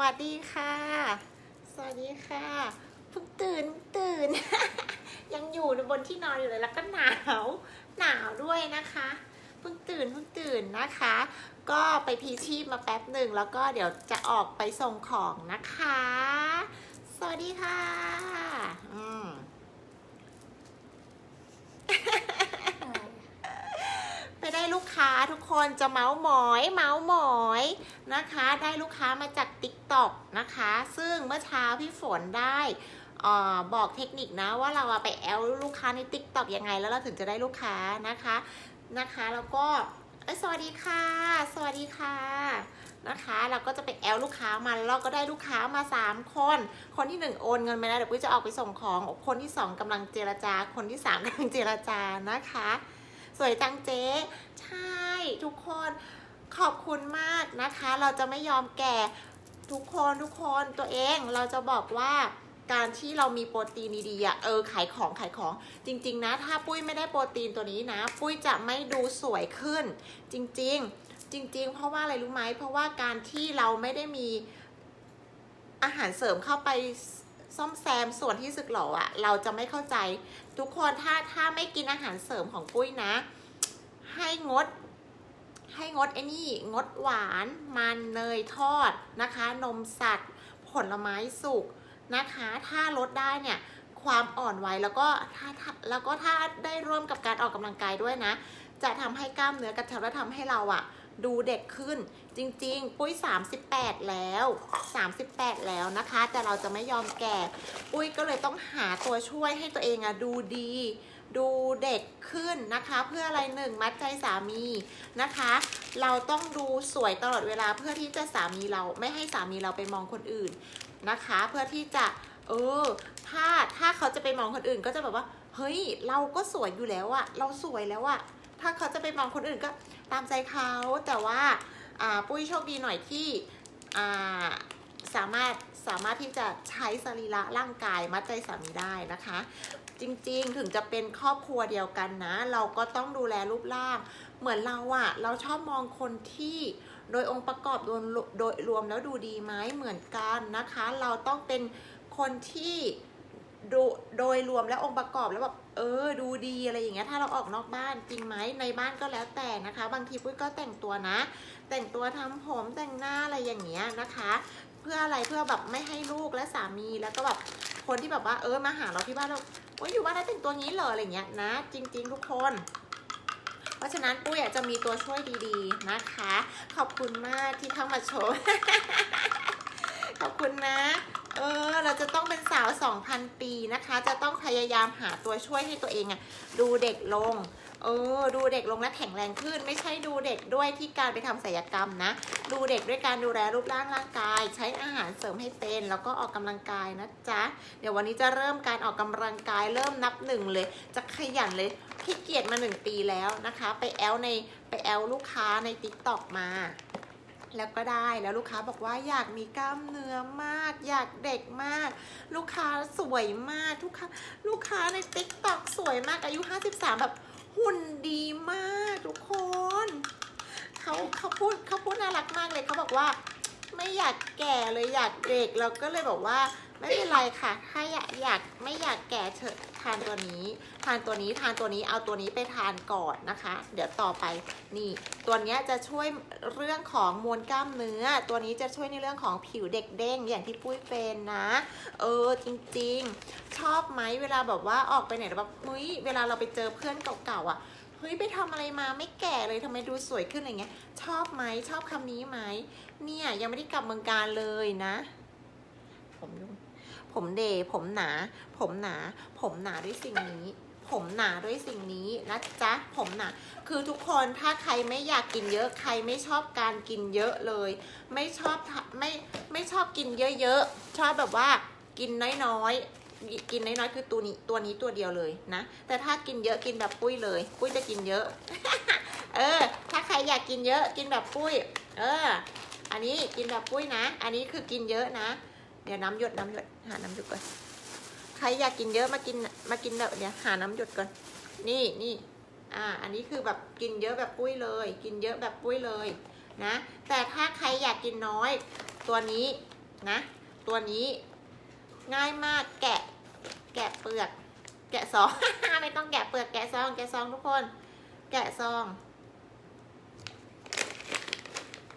วัสดีค่ะ สวัสดีค่ะเพิ่งตื่นตื่น ยังอยู่บนที่นอนอยู่เลยแล้วก็หนาวหนาวด้วยนะคะเพิ่งตื่นเพิ่งตื่นนะคะ ก็ไปพีชีพมาแป๊บหนึ่งแล้วก็เดี๋ยวจะออกไปส่งของนะคะ สวัสดีค่ะอืม ไปได้ลูกค้าทุกคนจะเมาส์หมอยเมาส์หมอยนะคะ ได้ลูกค้ามาจาก t ิ k t o k นะคะ ซึ่งเมื่อเช้าพี่ฝนได้ออบอกเทคนิคนะว่าเราไปแอลลูกค้าใน t ิ k t o k ยังไง แล้วเราถึงจะได้ลูกค้านะคะนะคะแล้วก็สวัสดีค่ะ สวัสดีค่ะนะคะ เราก็จะไปแอลลูกค้ามาแล้วเราก็ได้ลูกค้ามา 3 คน คนที่ 1 โอนเงินไปแล้วเดี๋ยวปุ้ยจะออกไปส่งของคนที่ 2กำลังเจรจา คนที่ 3กำลังเจรจานะคะ สวยจังเจ๊ ใช่ทุกคนขอบคุณมากนะคะ เราจะไม่ยอมแก่ทุกคนทุกคนตัวเองเราจะบอกว่าการที่เรามีโปรตีนดีๆอะเออขายของขายของจริง ๆ นะ ถ้าปุ้ยไม่ได้โปรตีนตัวนี้นะ ปุ้ยจะไม่ดูสวยขึ้น จริง ๆ จริง ๆ เพราะว่าอะไรรู้ไหมเพราะว่าการที่เราไม่ได้มีอาหารเสริมเข้าไป ซ่อมแซมส่วนที่สึกหรออะเราจะไม่เข้าใจ ทุกคนถ้าถ้าไม่กินอาหารเสริมของปุ้ยนะ ให้งด ให้งดไอ้นี่งดหวานมันเนยทอดนะคะ นมสัตว์ ผลไม้สุกนะคะ ถ้าลดได้เนี่ยความอ่อนไหวแล้วก็ถ้าแล้วก็ถ้าได้ร่วมกับการออกกำลังกายด้วยนะ จะทำให้กล้ามเนื้อกระชับและทำให้เราอะดูเด็กขึ้น จริง ๆ ปุ้ย 38 แล้ว 38 แล้วนะคะ แต่เราจะไม่ยอมแก่ ปุ้ยก็เลยต้องหาตัวช่วยให้ตัวเองอะดูดี ดูเด็กขึ้นนะคะ เพื่ออะไรหนึ่งมัดใจสามีนะคะ เราต้องดูสวยตลอดเวลาเพื่อที่จะสามีเราไม่ให้สามีเราไปมองคนอื่นนะคะ เพื่อที่จะเออถ้าถ้าเขาจะไปมองคนอื่นก็จะแบบว่า เฮ้ย เราก็สวยอยู่แล้วอะเราสวยแล้วอะถ้าเขาจะไปมองคนอื่นก็ตามใจเขาแต่ว่าอ่า ปุ้ยโชคดีหน่อยที่สามารถสามารถที่จะใช้สรีระร่างกายมัดใจสามีได้นะคะ จริงๆถึงจะเป็นครอบครัวเดียวกันนะ เราก็ต้องดูแลรูปร่าง เหมือนเราอะเราชอบมองคนที่โดยองค์ประกอบโดยโดยรวมแล้วดูดีไหมเหมือนกันนะคะ เราต้องเป็นคนที่ดูโดยรวมแล้วองค์ประกอบแล้วแบบ เออ ดูดีอะไรอย่างเงี้ยถ้าเราออกนอกบ้านจริงไหมในบ้านก็แล้วแต่นะคะ บางทีปุ้ยก็แต่งตัวนะ แต่งตัวทำผมแต่งหน้าอะไรอย่างเงี้ยนะคะ เพื่ออะไรเพื่อแบบไม่ให้ลูกและสามีแล้วก็แบบคนที่แบบว่าเออมาหาเราที่บ้านเราโอ้ยอยู่บ้านแล้วแต่งตัวงี้เหรออะไรเงี้ยนะ จริง ๆ ทุกคนเพราะฉะนั้นปุ้ยอยากจะมีตัวช่วยดีๆนะคะ ขอบคุณมากที่เข้ามาชม ขอบคุณนะ เออ เราจะต้องเป็นสาว 2,000 ปีนะคะ จะต้องพยายามหาตัวช่วยให้ตัวเองอะดูเด็กลง เออ ดูเด็กลงและแข็งแรงขึ้น ไม่ใช่ดูเด็กด้วยที่การไปทำศัลยกรรมนะ ดูเด็กด้วยการดูแลรูปร่างร่างกาย ใช้อาหารเสริมให้เป็น แล้วก็ออกกำลังกายนะจ๊ะ เดี๋ยววันนี้จะเริ่มการออกกำลังกายเริ่มนับหนึ่งเลย จะขยันเลยขี้เกียจมาหนึ่งปีแล้วนะคะ ไปแอลในไปแอลลูกค้าใน t ิ k t o k มา แล้วก็ได้แล้วลูกค้าบอกว่าอยากมีกล้ามเนื้อมาก อยากเด็กมาก ลูกค้าสวยมากทุกค้าลูกค้าใน t ิ k t o k สวยมากอายุ 53 แบบหุ่นดีมากทุกคนเขาเขาพูดเขาพูดน่ารักมากเลยเขาบอกว่า ไม่อยากแก่เลยอยากเด็กเราก็เลยบอกว่า ไม่เป็นไรค่ะ ถ้าอยากอยากไม่อยากแก่เถอะ ทานตัวนี้ ทานตัวนี้ทานตัวนี้เอาตัวนี้ไปทานก่อนนะคะ เดี๋ยวต่อไปนี่ตัวนี้จะช่วยเรื่องของมวลกล้ามเนื้อ ตัวนี้จะช่วยในเรื่องของผิวเด็กเด้งอย่างที่ปุ้ยเป็นนะ เออจริงๆ ชอบไหมเวลาแบบว่าออกไปไหนแบบเฮ้ยเวลาเราไปเจอเพื่อนเก่าๆอะเฮ้ยไปทำอะไรมาไม่แก่เลยทำไมดูสวยขึ้นอะไรเงี้ย ชอบไหมชอบคำนี้ไหมเนี่ยยังไม่ได้กลับเมืองการเลยนะ ผมยุ่ง ผมเดผมหนา ผมหนา ผมหนาด้วยสิ่งนี้ ผมหนาด้วยสิ่งนี้นะจ๊ะ ผมหนา คือทุกคนถ้าใครไม่อยากกินเยอะ ใครไม่ชอบการกินเยอะเลย ไม่ชอบไม่ไม่ชอบกินเยอะๆ ชอบแบบว่ากินน้อยๆ กินน้อยๆ คือตัวนี้ตัวนี้ตัวเดียวเลยนะ แต่ถ้ากินเยอะกินแบบปุ้ยเลย ปุ้ยจะกินเยอะ เออ ถ้าใครอยากกินเยอะกินแบบปุ้ย เออ อันนี้กินแบบปุ้ยนะ อันนี้คือกินเยอะนะ เดี๋ยวน้ำหยดน้ำหยด หาน้ำหยดก่อน ใครอยากกินเยอะมากินมากินแบบเดี๋ยวหาน้ำหยดก่อน นี่นี่อ่า อันนี้คือแบบกินเยอะแบบปุ้ยเลย กินเยอะแบบปุ้ยเลยนะ แต่ถ้าใครอยากกินน้อย ตัวนี้นะ ตัวนี้ง่ายมากแกะแกะเปลือก แกะซอง ไม่ต้องแกะเปลือกแกะซอง แกะซองทุกคน แกะซอง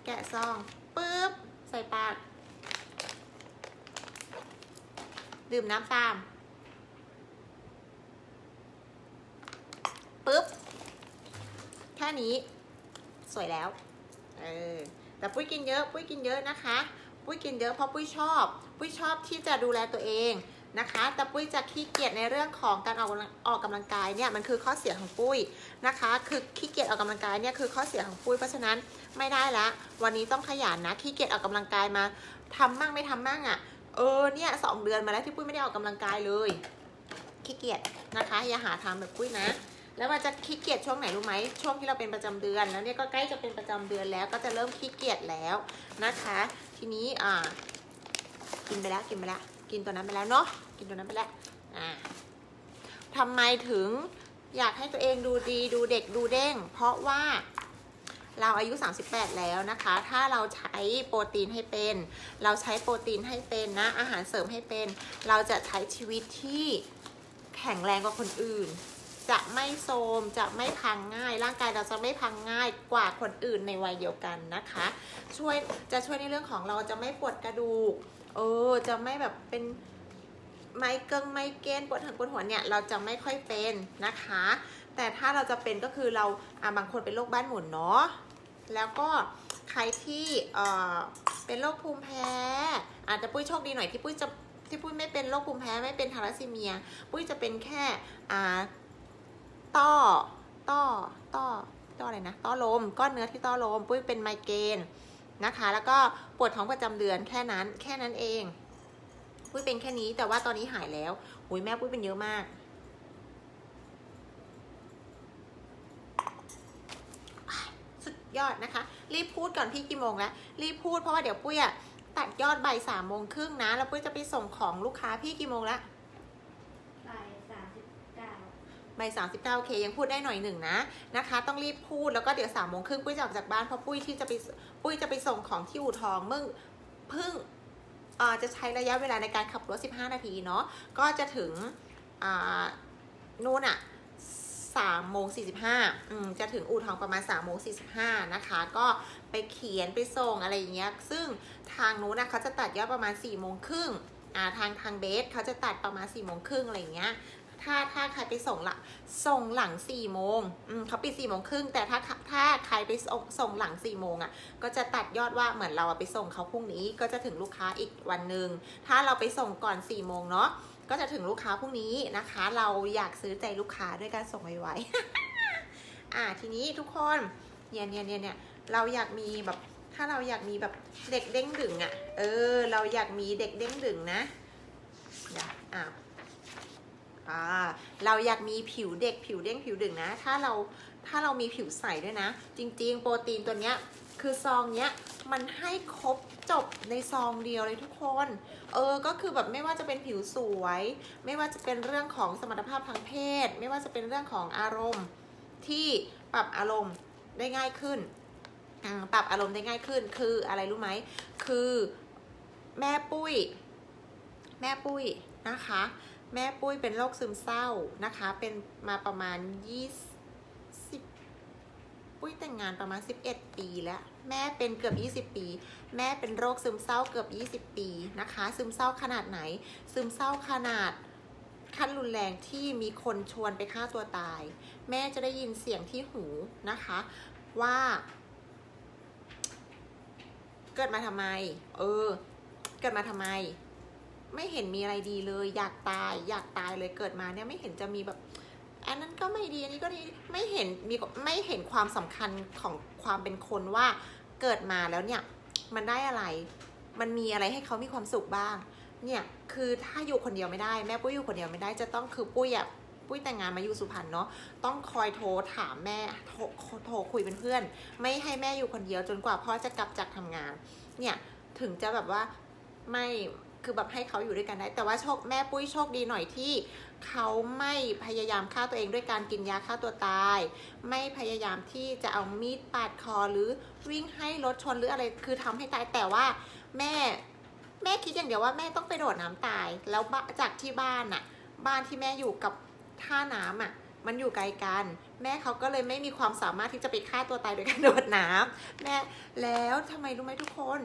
แกะซองปึ๊บใส่ปาก ดื่มน้ำตามปึ๊บ แค่นี้ สวยแล้ว เออ แต่ปุ้ยกินเยอะ ปุ้ยกินเยอะนะคะ ปุ้ยกินเยอะเพราะปุ้ยชอบ ปุ้ยชอบที่จะดูแลตัวเองนะคะ แต่ปุ้ยจะขี้เกียจในเรื่องของการออกกำลังออกกำลังกายเนี่ยมันคือข้อเสียของปุ้ยนะคะ คือขี้เกียจออกกำลังกายเนี่ยคือข้อเสียของปุ้ยเพราะฉะนั้นไม่ได้ละวันนี้ต้องขยันนะขี้เกียจออกกำลังกายมาทำมั่งไม่ทำมั่งอะ่ะ เออเนี่ยสองเดือนมาแล้วที่ปุ้ยไม่ได้ออกกำลังกายเลยขี้เกียจนะคะ อย่าหาทำแบบปุ้ยนะ แล้วมันจะขี้เกียจช่วงไหนรู้ไหมช่วงที่เราเป็นประจำเดือนแล้วเนี่ยก็ใกล้จะเป็นประจำเดือนแล้ว ก็จะเริ่มขี้เกียจแล้วนะคะ ทีนี้อ่า กินไปแล้วกินไปแล้วกินตัวนั้นไปแล้วเนาะกินตัวนั้นไปแล้วอ่าทำไมถึงอยากให้ตัวเองดูดีดูเด็กดูเด้ง เพราะว่า เราอายุ 38 แล้วนะคะ ถ้าเราใช้โปรตีนให้เป็น เราใช้โปรตีนให้เป็นนะ อาหารเสริมให้เป็น เราจะใช้ชีวิตที่แข็งแรงกว่าคนอื่น จะไม่โทรมจะไม่พังง่าย ร่างกายเราจะไม่พังง่ายกว่าคนอื่นในวัยเดียวกันนะคะ ช่วยจะช่วยในเรื่องของเราจะไม่ปวดกระดูก เออ จะไม่แบบเป็น ไมเกิงไมเกรนปวดหัวปวดหัวเนี่ยเราจะไม่ค่อยเป็นนะคะ แต่ถ้าเราจะเป็นก็คือเราอ่าบางคนเป็นโรคบ้านหมุนเนาะแล้วก็ใครที่เอ่อเป็นโรคภูมิแพ้ อาจจะปุ้ยโชคดีหน่อยที่ปุ้ยจะที่ปุ้ยไม่เป็นโรคภูมิแพ้ไม่เป็นทาลัสซีเมีย ปุ้ยจะเป็นแค่อ่าต้อต้อต้อต้ออะไรนะต้อลมก้อนเนื้อที่ต้อลม ปุ้ยเป็นไมเกรนนะคะ แล้วก็ปวดท้องประจำเดือนแค่นั้นแค่นั้นเอง ปุ้ยเป็นแค่นี้ แต่ว่าตอนนี้หายแล้วหุยแม่ปุ้ยเป็นเยอะมาก สุดยอดนะคะ รีบพูดก่อนพี่กี่โมงแล้ว รีบพูดเพราะว่าเดี๋ยวปุ้ยอะตัดยอดใบายสามโมงครึ่งนะ แล้วปุ้ยจะไปส่งของลูกค้าพี่กี่โมงแล้วบ่ายสามสิบเก้าใบสามสิบเก้าเคยังพูดได้หน่อยหนึ่งนะนะคะ ต้องรีบพูดแล้วก็เดี๋ยวสามโมงครึ่งปุ้ยจะออกจากบ้านเพราะปุ้ยที่จะไปปุ้ยจะไปส่งของที่อู่ทองเมื่อเพิ่งอ่า จะใช้ระยะเวลาในการขับรถ 15 นาทีเนาะก็จะถึงนู่นอะสามโมงสี่สิบห้าจะถึงอู่ทองประมาณสามโมงสี่สิบห้านะคะ ก็ไปเขียนไปส่งอะไรอย่างเงี้ย ซึ่งทางนู้นนะเขาจะตัดยอดประมาณ4ี่โมงครึ่งอ่าทางทางเบสเขาจะตัดประมาณ4ี่โมงครึ่งอะไรอย่างเงี้ย ถ้าถ้าใครไปส่งละส่งหลัง4ี่โมงเขาปิด4ี่โมงครึ่งแต่ถ้าถ้าใครไปส่งส่งหลัง4ี่โมงอะ ก็จะตัดยอดว่าเหมือนเราไปส่งเขาพรุ่งนี้ก็จะถึงลูกค้าอีกวันหนึ่งถ้าเราไปส่งก่อน4ี่โมงเนาะก็จะถึงลูกค้าพรุ่งนี้นะคะ เราอยากซื้อใจลูกค้าด้วยการส่งไวๆอ่าทีนี้ทุกคนเนี่ยเนี่ยเนี่ยเนี่ยเราอยากมีแบบถ้าเราอยากมีแบบเด็กเด้งดึงอะ่ะ เออ เราอยากมีเด็กเด้งดึงนะเดี๋ยวอ่า่าเราอยากมีผิวเด็กผิวเด้งผิวดึงนะ ถ้าเราถ้าเรามีผิวใสด้วยนะ จริง ๆ โปรตีนตัวเนี้ยคือซองเนี้ยมันให้ครบจบในซองเดียวเลยทุกคน เออ ก็คือแบบไม่ว่าจะเป็นผิวสวย ไม่ว่าจะเป็นเรื่องของสมรรถภาพทางเพศ ไม่ว่าจะเป็นเรื่องของอารมณ์ที่ปรับอารมณ์ได้ง่ายขึ้น ปรับอารมณ์ได้ง่ายขึ้น คืออะไรรู้ไหม คือแม่ปุ้ย แม่ปุ้ยนะคะ แม่ปุ้ยเป็นโรคซึมเศร้านะคะ เป็นมาประมาณ20ปุ้ยแต่งงานประมาณ 11 ปีแล้ว แม่เป็นเกือบ 20 ปี แม่เป็นโรคซึมเศร้าเกือบ 20 ปีนะคะ ซึมเศร้าขนาดไหน ซึมเศร้าขนาดขั้นรุนแรงที่มีคนชวนไปฆ่าตัวตาย แม่จะได้ยินเสียงที่หูนะคะ ว่า เกิดมาทำไม เออ เกิดมาทำไม ไม่เห็นมีอะไรดีเลย อยากตายอยากตายเลยเกิดมาเนี่ยไม่เห็นจะมีแบบ อันนั้นก็ไม่ดีอันนี้ก็ดีไม่เห็นมีไม่เห็นความสำคัญของความเป็นคนว่าเกิดมาแล้วเนี่ยมันได้อะไร มันมีอะไรให้เขามีความสุขบ้าง เนี่ยคือถ้าอยู่คนเดียวไม่ได้แม่ปุ้ยอยู่คนเดียวไม่ได้จะต้องคือปุ้ยอะปุ้ยแต่งงานมาอยู่สุพรรณเนาะต้องคอยโทรถามแม่โทรโทรคุยเป็นเพื่อน ไม่ให้แม่อยู่คนเดียวจนกว่าพ่อจะกลับจากทำงาน เนี่ยถึงจะแบบว่าไม่ คือแบบให้เขาอยู่ด้วยกันได้ แต่ว่าโชคแม่ปุ้ยโชคดีหน่อยที่เขาไม่พยายามฆ่าตัวเองด้วยการกินยาฆ่าตัวตาย ไม่พยายามที่จะเอามีดปาดคอหรือวิ่งให้รถชนหรืออะไรคือทำให้ตายแต่ว่าแม่แม่คิดอย่างเดียวว่าแม่ต้องไปโดดน้ำตาย แล้วจากที่บ้านอะบ้านที่แม่อยู่กับท่าน้ำอะมันอยู่ไกลกัน แม่เขาก็เลยไม่มีความสามารถที่จะไปฆ่าตัวตายโดยการโดดน้ำแม่แล้วทำไมรู้ไหมทุกคน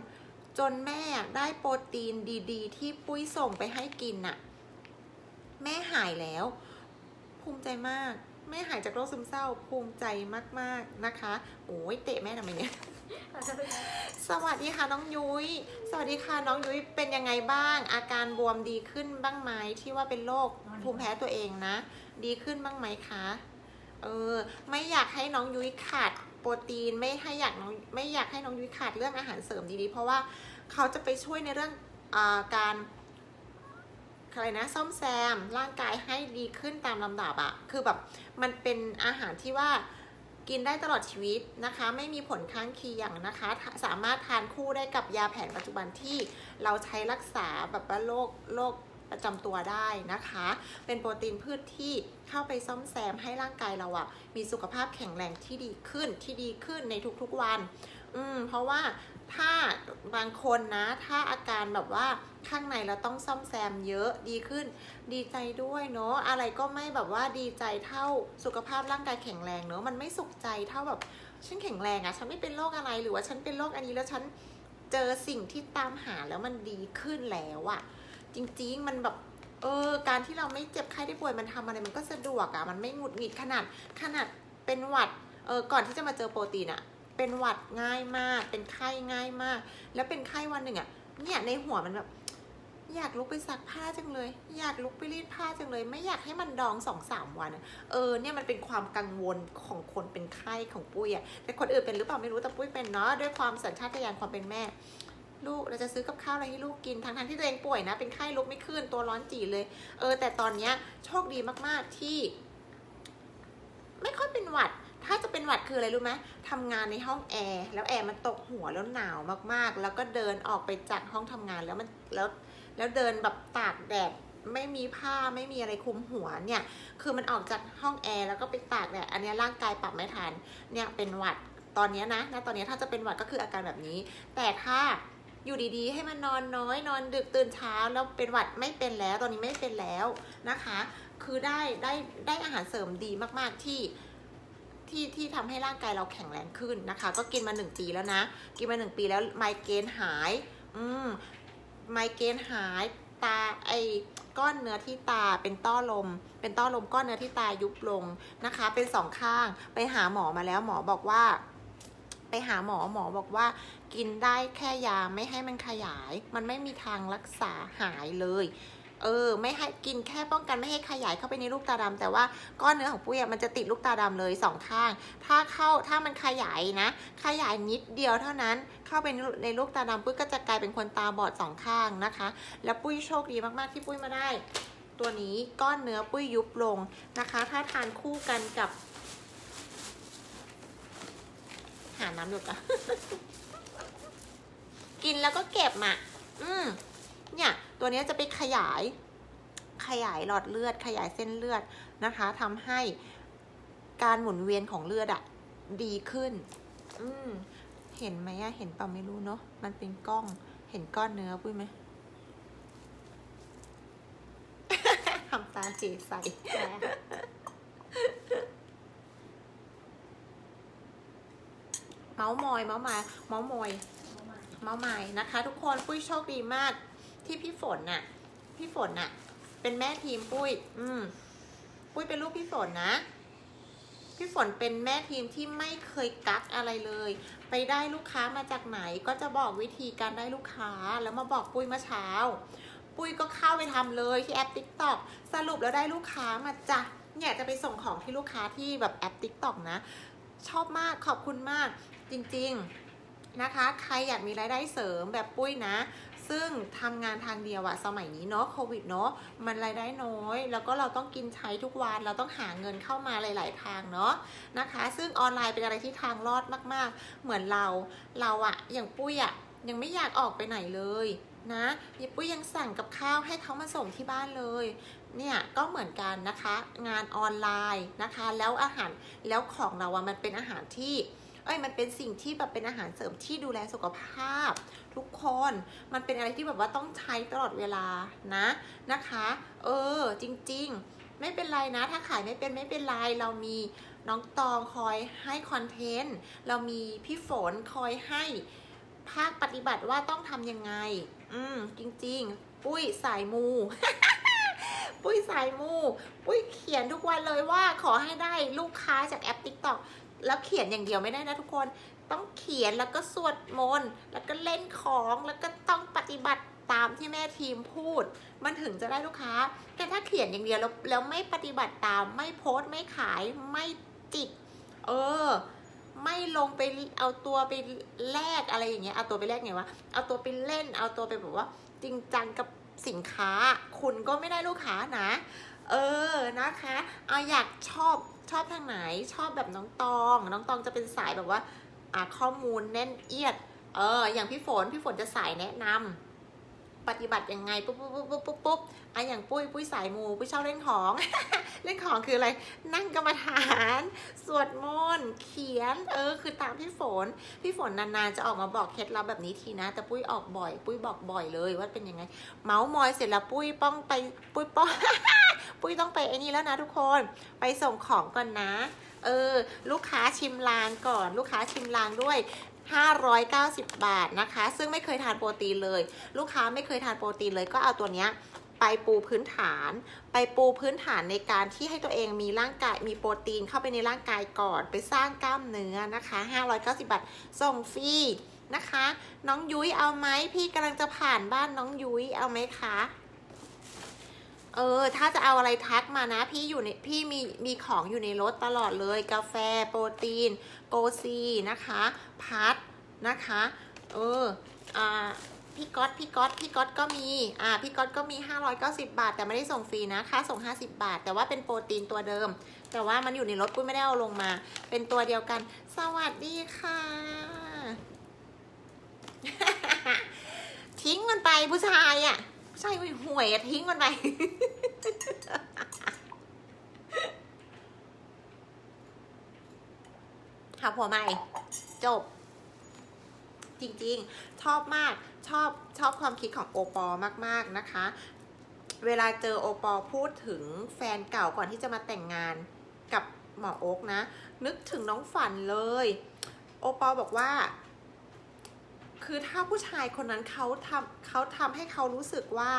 จนแม่ได้โปรตีนดีๆ ที่ปุ้ยส่งไปให้กินน่ะ แม่หายแล้ว ภูมิใจมาก แม่หายจากโรคซึมเศร้า ภูมิใจมากๆนะคะ โอ้ยเตะแม่ทำไมเนี่ย สวัสดีค่ะน้องยุ้ย สวัสดีค่ะน้องยุ้ยเป็นยังไงบ้าง อาการบวมดีขึ้นบ้างไหมที่ว่าเป็นโรคภูมิแพ้ตัวเองนะ ดีขึ้นบ้างไหมคะ เออ ไม่อยากให้น้องยุ้ยขาดโปรตีนไม่ให้อยากน้องไม่อยากให้น้องยุ้ยขาดเรื่องอาหารเสริมดีๆ เพราะว่าเขาจะไปช่วยในเรื่องอการอะไรนะซ่อมแซมร่างกายให้ดีขึ้นตามลำดับอะคือแบบมันเป็นอาหารที่ว่ากินได้ตลอดชีวิตนะคะ ไม่มีผลข้างเคียงนะคะ สามารถทานคู่ได้กับยาแผนปัจจุบันที่เราใช้รักษาแบบว่าโรคโรค ประจำตัวได้นะคะ เป็นโปรตีนพืชที่เข้าไปซ่อมแซมให้ร่างกายเราอะมีสุขภาพแข็งแรงที่ดีขึ้นที่ดีขึ้นในทุกๆวัน อืมเพราะว่าถ้าบางคนนะ ถ้าอาการแบบว่าข้างในเราต้องซ่อมแซมเยอะดีขึ้น ดีใจด้วยเนาะอะไรก็ไม่แบบว่าดีใจเท่าสุขภาพร่างกายแข็งแรงเนาะมันไม่สุขใจเท่าแบบฉันแข็งแรงอะฉันไม่เป็นโรคอะไรหรือว่าฉันเป็นโรคอันนี้แล้วฉันเจอสิ่งที่ตามหาแล้วมันดีขึ้นแล้วอะ จริง ๆ มันแบบเออการที่เราไม่เจ็บไข้ได้ป่วยมันทำอะไรมันก็สะดวกอะมันไม่หงุดหงิดขนาดขนาดเป็นหวัดเออก่อนที่จะมาเจอโปรตีนอะเป็นหวัดง่ายมาก เป็นไข้ง่ายมาก แล้วเป็นไข้วันหนึ่งอะเนี่ยในหัวมันแบบอยากลุกไปซักผ้าจังเลย อยากลุกไปรีดผ้าจังเลย ไม่อยากให้มันดองสองสามวัน เออเนี่ยมันเป็นความกังวลของคนเป็นไข้ของปุ้ยอะแต่คนอื่นเป็นหรือเปล่าไม่รู้แต่ปุ้ยเป็นเนาะด้วยความสัญชาตญาณความเป็นแม่ ลูกเราจะซื้อกับข้าวอะไรให้ลูกกินทั้งทั้งที่ตัวเองป่วยนะ เป็นไข้ลุกไม่ขึ้นตัวร้อนจีเลย เออ แต่ตอนเนี้ยโชคดีมากๆที่ ไม่ค่อยเป็นหวัด ถ้าจะเป็นหวัดคืออะไรรู้ไหมทำงานในห้องแอร์แล้วแอร์มันตกหัวแล้วหนาวมากๆ แล้วก็เดินออกไปจากห้องทำงานแล้วมันแล้วแล้วเดินแบบตากแดดไม่มีผ้าไม่มีอะไรคลุมหัวเนี่ย คือมันออกจากห้องแอร์แล้วก็ไปตากแดดอันนี้ร่างกายปรับไม่ทันเนี่ยเป็นหวัดตอนนี้ยนะณตอนนี้ถ้าจะเป็นหวัดก็คืออาการแบบนี้ แต่ถ้า อยู่ดีๆ ให้มันนอนน้อย นอนดึกตื่นเช้าแล้วเป็นหวัดไม่เป็นแล้วตอนนี้ไม่เป็นแล้วนะคะ คือได้ได้ได้อาหารเสริมดีมากๆที่ที่ที่ทำให้ร่างกายเราแข็งแรงขึ้นนะคะ ก็กินมาหนึ่งปีแล้วนะ กินมาหนึ่งปีแล้วไมเกรนหาย อืมไมเกรนหายตาไอ้ก้อนเนื้อที่ตาเป็นต้อลม เป็นต้อลมก้อนเนื้อที่ตายุบลงนะคะ เป็นสองข้างไปหาหมอมาแล้วหมอบอกว่า ไปหาหมอหมอบอกว่า กินได้แค่ยาไม่ให้มันขยาย มันไม่มีทางรักษาหายเลย เออ ไม่ให้กินแค่ป้องกันไม่ให้ขยายเข้าไปในลูกตาดำแต่ว่าก้อนเนื้อของปุ้ยมันจะติดลูกตาดำเลยสองข้าง ถ้าเข้าถ้ามันขยายนะ ขยายนิดเดียวเท่านั้น เข้าไปในลูกตาดำปุ้ยก็จะกลายเป็นคนตาบอดสองข้างนะคะ แล้วปุ้ยโชคดีมากๆที่ปุ้ยมาได้ ตัวนี้ก้อนเนื้อปุ้ยยุบลงนะคะ ถ้าทานคู่กันกับ หาน้ำหยุดอะกินแล้วก็เก็บอะ อืม เนี่ย ตัวนี้จะไปขยาย ขยายหลอดเลือด ขยายเส้นเลือดนะคะทำให้การหมุนเวียนของเลือดอะดีขึ้น อืม เห็นไหมอะเห็นเปล่าไม่รู้เนาะ มันเป็นกล้อง เห็นก้อนเนื้อปุ้ยไหมทำตาเจใส เมาส์มอยเมาส์มาเมาส์มอยเมาส์มายนะคะ ทุกคนปุ้ยโชคดีมากที่พี่ฝนน่ะ พี่ฝนน่ะ เป็นแม่ทีมปุ้ย อืม ปุ้ยเป็นลูกพี่ฝนนะ พี่ฝนเป็นแม่ทีมที่ไม่เคยกักอะไรเลย ไปได้ลูกค้ามาจากไหน ก็จะบอกวิธีการได้ลูกค้าแล้วมาบอกปุ้ยเมื่อเช้า ปุ้ยก็เข้าไปทำเลยที่แอป TikTok สรุปแล้วได้ลูกค้ามาจ้ะเนี่ยจะไปส่งของที่ลูกค้าที่แบบแอป TikTok นะ ชอบมากขอบคุณมาก จริงๆนะคะ ใครอยากมีรายได้เสริมแบบปุ้ยนะ ซึ่งทำงานทางเดียวอะสมัยนี้เนาะโควิดเนาะมันรายได้น้อย แล้วก็เราต้องกินใช้ทุกวันเราต้องหาเงินเข้ามาหลาย ๆ ทางเนาะนะคะ ซึ่งออนไลน์เป็นอะไรที่ทางรอดมาก ๆ เหมือนเราเราอะอย่างปุ้ยอะยังไม่อยากออกไปไหนเลยนะยังปุ้ยยังสั่งกับข้าวให้เขามาส่งที่บ้านเลย เนี่ยก็เหมือนกันนะคะ งานออนไลน์นะคะ แล้วอาหารแล้วของเราอะมันเป็นอาหารที่ เอ้ยมันเป็นสิ่งที่แบบเป็นอาหารเสริมที่ดูแลสุขภาพ ทุกคนมันเป็นอะไรที่แบบว่าต้องใช้ตลอดเวลานะนะคะ เออจริง ๆ ไม่เป็นไรนะ ถ้าขายไม่เป็นไม่เป็นไรเรามีน้องตองคอยให้คอนเทนต์เรามีพี่ฝนคอยให้ภาคปฏิบัติว่าต้องทำยังไง อืม จริง ๆ ปุ้ยสายมู ปุ้ยสายมู ปุ้ยเขียนทุกวันเลยว่าขอให้ได้ลูกค้าจากแอป TikTok แล้วเขียนอย่างเดียวไม่ได้นะทุกคน ต้องเขียนแล้วก็สวดมนต์แล้วก็เล่นของแล้วก็ต้องปฏิบัติตามที่แม่ทีมพูด มันถึงจะได้ลูกค้า แต่ถ้าเขียนอย่างเดียวแล้วแล้วไม่ปฏิบัติตาม ไม่โพสต์ไม่ขายไม่จิก เออ ไม่ลงไปเอาตัวไปแลกอะไรอย่างเงี้ยเอาตัวไปแลกไงวะเอาตัวไปเล่น เอาตัวไปแบบว่า จริงจังกับสินค้า คุณก็ไม่ได้ลูกค้านะ เออนะคะ เอาอยากชอบ ชอบทางไหนชอบแบบน้องตอง น้องตองจะเป็นสายแบบว่าข้อมูลแน่นเอียด เออ อย่างพี่ฝน พี่ฝนจะสายแนะนำ ปฏิบัติยังไงปุ๊บปุ๊บปุ๊บปุ๊บปุ๊บปุ๊บอะอย่างปุ้ยปุ้ยสายมูปุ้ยชอบเล่นของ เล่นของคืออะไร นั่งกรรมฐาน สวดมนต์เขียน เออ คือตามพี่ฝน พี่ฝนนานๆจะออกมาบอกเคล็ดลับแบบนี้ทีนะ แต่ปุ้ยออกบ่อย ปุ้ยบอกบ่อยเลยว่าเป็นยังไง เมาส์มอยเสร็จแล้วปุ้ยป้องไปปุ้ยป้องปุ้ยต้องไปไอ้นี่แล้วนะทุกคนไปส่งของก่อนนะ เออ ลูกค้าชิมลางก่อน ลูกค้าชิมลางด้วย 590 บาทนะคะ ซึ่งไม่เคยทานโปรตีนเลย ลูกค้าไม่เคยทานโปรตีนเลยก็เอาตัวเนี้ยไปปูพื้นฐาน ไปปูพื้นฐานในการที่ให้ตัวเองมีร่างกายมีโปรตีนเข้าไปในร่างกายก่อน ไปสร้างกล้ามเนื้อนะคะ 590 บาทส่งฟรีนะคะ น้องยุ้ยเอาไหมพี่กำลังจะผ่านบ้านน้องยุ้ยเอาไหมคะ เออ ถ้าจะเอาอะไรทักมานะ พี่อยู่ในพี่มีมีของอยู่ในรถตลอดเลย กาแฟโปรตีน โกซีนะคะ พัดนะคะ เออ อ่าพี่ก๊อตพี่ก๊อตพี่ก๊อตก็มี อ่า พี่ก๊อตก็มี 590 บาท แต่ไม่ได้ส่งฟรีนะ ค่าส่ง 50 บาท แต่ว่าเป็นโปรตีนตัวเดิม แต่ว่ามันอยู่ในรถปุ้ยไม่ได้เอาลงมา เป็นตัวเดียวกัน สวัสดีค่ะ ทิ้งมันไปผู้ชายอะ่ะ ผู้ชายห่วยๆอะทิ้งมันไป หาผัวใหม่ จบ จริงๆ ชอบมาก ชอบชอบความคิดของโอปอมากๆนะคะ เวลาเจอโอปอพูดถึงแฟนเก่าก่อนที่จะมาแต่งงานกับหมอโอ๊กนะ นึกถึงน้องฝันเลย โอปอบอกว่า คือถ้าผู้ชายคนนั้นเขาทำเขาทำให้เขารู้สึกว่า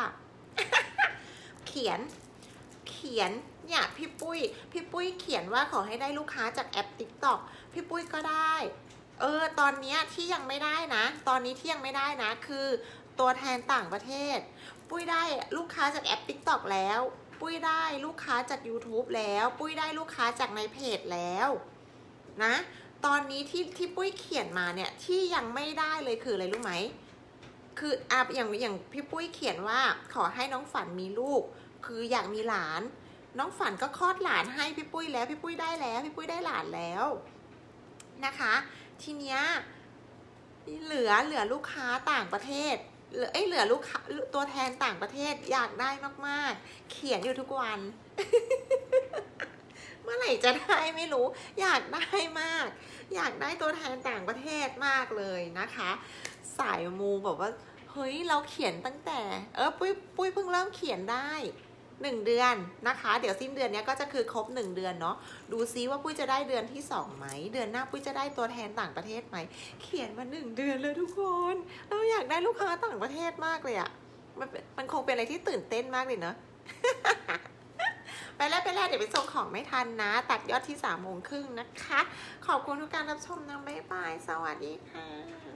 เขียน เขียนเนี่ยพี่ปุ้ย พี่ปุ้ยเขียนว่าขอให้ได้ลูกค้าจากแอป TikTok พี่ปุ้ยก็ได้ เออ ตอนนี้ที่ยังไม่ได้นะ ตอนนี้ที่ยังไม่ได้นะ คือตัวแทนต่างประเทศ ปุ้ยได้ลูกค้าจากแอป TikTok แล้ว ปุ้ยได้ลูกค้าจาก YouTube แล้ว ปุ้ยได้ลูกค้าจากในเพจแล้ว นะ ตอนนี้ที่ที่ปุ้ยเขียนมาเนี่ยที่ยังไม่ได้เลยคืออะไรรู้ไหม คืออะอย่างอย่างพี่ปุ้ยเขียนว่าขอให้น้องฝันมีลูก คืออยากมีหลาน น้องฝันก็คลอดหลานให้พี่ปุ้ยแล้วพี่ปุ้ยได้แล้วพี่ปุ้ยได้หลานแล้วนะคะ ทีเนี้ยเหลือเหลือลูกค้าต่างประเทศเหลือเอ้เหลือลูกค้าตัวแทนต่างประเทศอยากได้มาก ๆ เขียนอยู่ทุกวัน มื่อไหร่จะได้ไม่รู้ อยากได้มาก อยากได้ตัวแทนต่างประเทศมากเลยนะคะ สายมูแบบว่าเฮ้ยเราเขียนตั้งแต่ เออปุ้ยปุ้ยเพิ่งเริ่มเขียนได้หนึ่งเดือนนะคะ เดี๋ยวสิ้นเดือนนี้ก็จะคือครบหนึ่งเดือนเนาะดูซิว่าปุ้ยจะได้เดือนที่สองไหมเดือนหน้าปุ้ยจะได้ตัวแทนต่างประเทศไหมเขียนมาหนึ่งเดือนเลยทุกคน เราอยากได้ลูกค้าต่างประเทศมากเลยอะมันมันคงเป็นอะไรที่ตื่นเต้นมากเลยเนาะ ไปแล้วไปแล้วเดี๋ยวไปส่งของไม่ทันนะ ตัดยอดที่สามโมงครึ่งนะคะ ขอบคุณทุกการรับชมนะบ๊ายบาย สวัสดีค่ะ